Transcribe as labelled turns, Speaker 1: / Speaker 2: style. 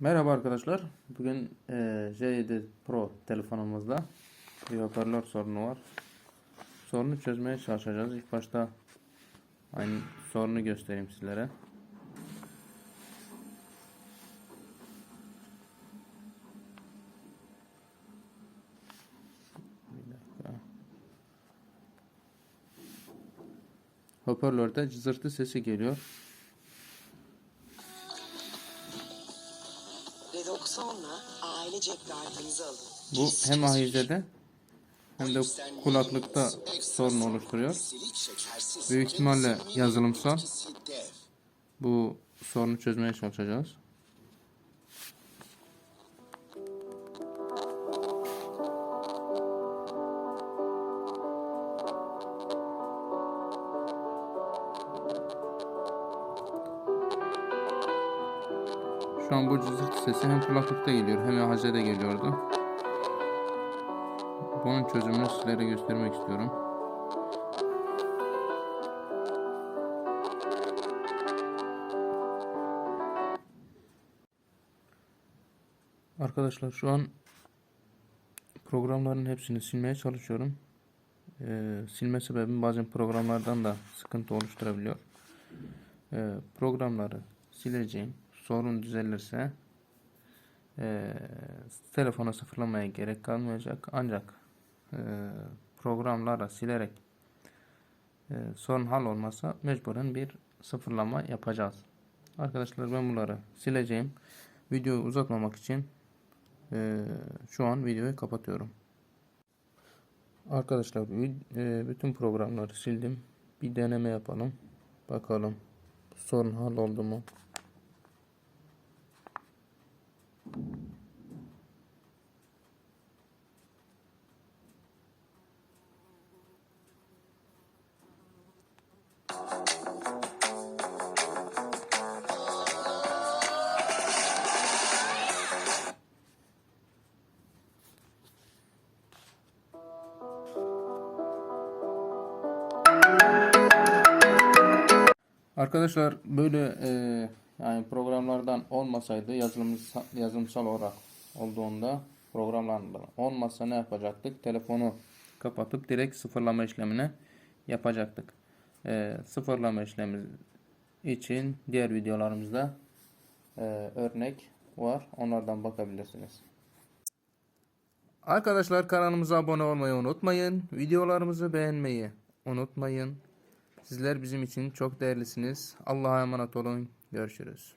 Speaker 1: Merhaba arkadaşlar. Bugün e, J7 Pro telefonumuzda hoparlör sorunu var. Sorunu çözmeye çalışacağız. İlk başta aynı sorunu göstereyim sizlere. Hoparlörde cızırtı sesi geliyor.
Speaker 2: Redoxon'la ailecek kartınızı alın.
Speaker 1: Bu hem ahizede hem de kulaklıkta sorun oluşturuyor. Büyük ihtimalle yazılımsal. Bu sorunu çözmeye çalışacağız. Şu an bu cızırtı sesi hem kulaklıkta geliyor hem ahizede geliyordu. Bunun çözümünü sizlere göstermek istiyorum. Arkadaşlar şu an programların hepsini silmeye çalışıyorum. Ee, silme sebebim bazen programlardan da sıkıntı oluşturabiliyor. Ee, programları sileceğim. Sorun düzelirse e, telefona sıfırlamaya gerek kalmayacak. Ancak e, programlara silerek e, sorun hal olmasa mecburen bir sıfırlama yapacağız. Arkadaşlar ben bunları sileceğim. Videoyu uzatmamak için e, şu an videoyu kapatıyorum. Arkadaşlar e, bütün programları sildim. Bir deneme yapalım. Bakalım sorun hal oldu mu? Arkadaşlar böyle e, yani programlardan olmasaydı yazılımsal, yazılımsal olarak olduğunda programlardan olmasa ne yapacaktık? Telefonu kapatıp direkt sıfırlama işlemine yapacaktık. E, sıfırlama işlemi için diğer videolarımızda e, örnek var. Onlardan bakabilirsiniz. Arkadaşlar kanalımıza abone olmayı unutmayın. Videolarımızı beğenmeyi unutmayın. Sizler bizim için çok değerlisiniz. Allah'a emanet olun. Görüşürüz.